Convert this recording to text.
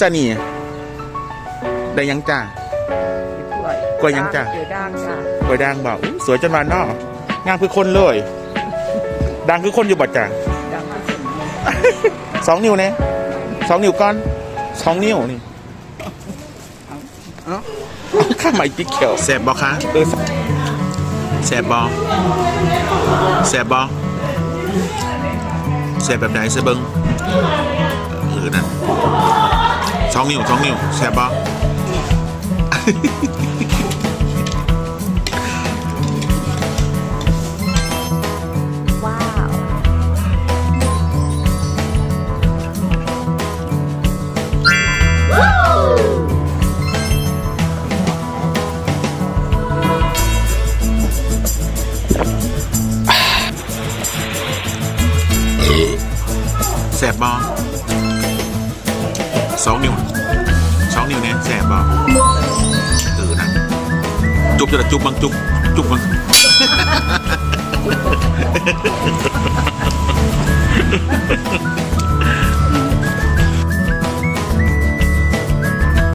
จ้านี่ ได้หยังจ้ากล้วยกล้วยยังจ้ะ เดี๋ยวด่างจ้ะกล้วยด่างบอกสวยจนวานนอกงามคือคนเลยดังคือคนอยู่บ่จ้าด่างมาเสร็จเลยสองนิ้วเนี่ยสองนิ้วก้อนสองนิ้วนี่เอ้าเอาข้ามมาอีกเขียวแสบบอคะเออแสบบอแสบบอแสบแบบไหนเสบเบิงเออนั่น สองนิ้วสองนิ้วแสองนิ้วสองนิ้วเนี่ยแสบเบ่เออนะจุบจะจุบบางจุบจุบบาง